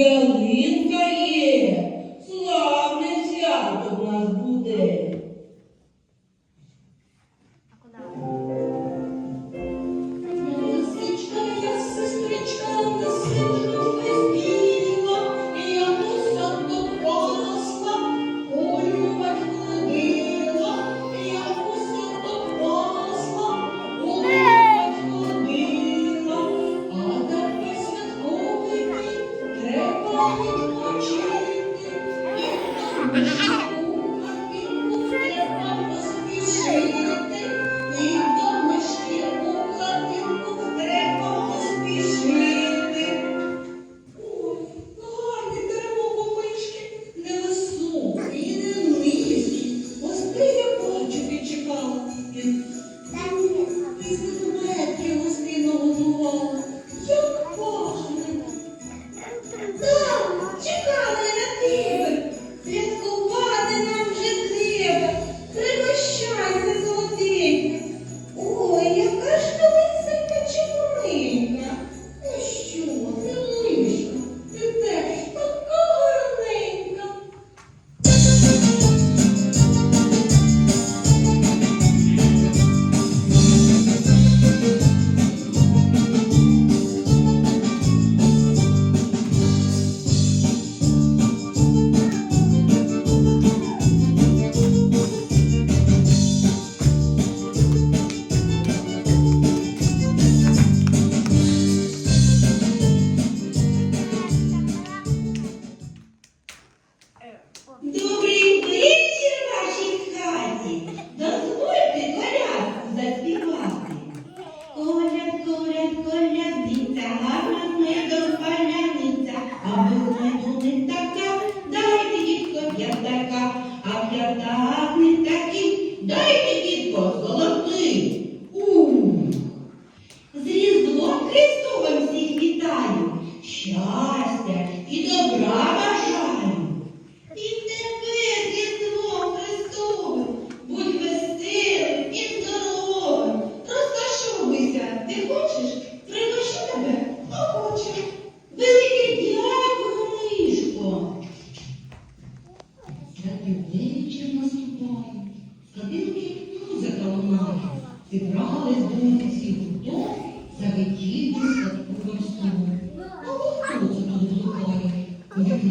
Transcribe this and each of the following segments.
உயர் உயிர் கையே Христовим всіх вітаю, щастя і добра бажаю. І тебе, Різдво Христове, будь веселим і здоровим. Розташовуйся, ти хочеш, приношу тебе, охоче. Велике дякую, мишко. Святий вечір наступає, садинки музика лунає, зібрались думки всі гуртом. Заведіть за такого слово. Хто це тут лукає? Як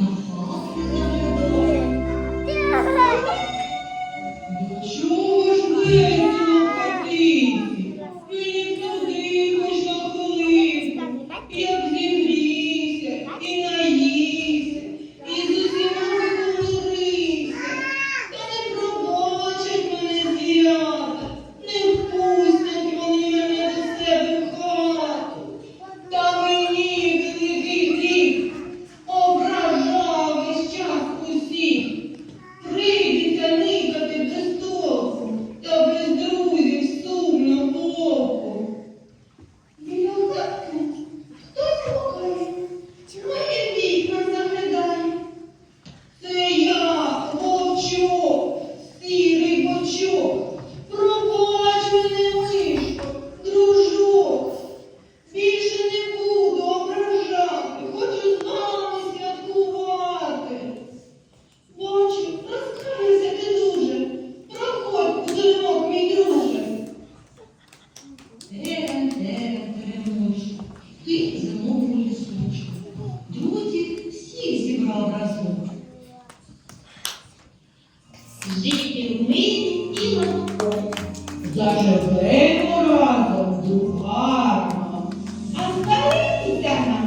тема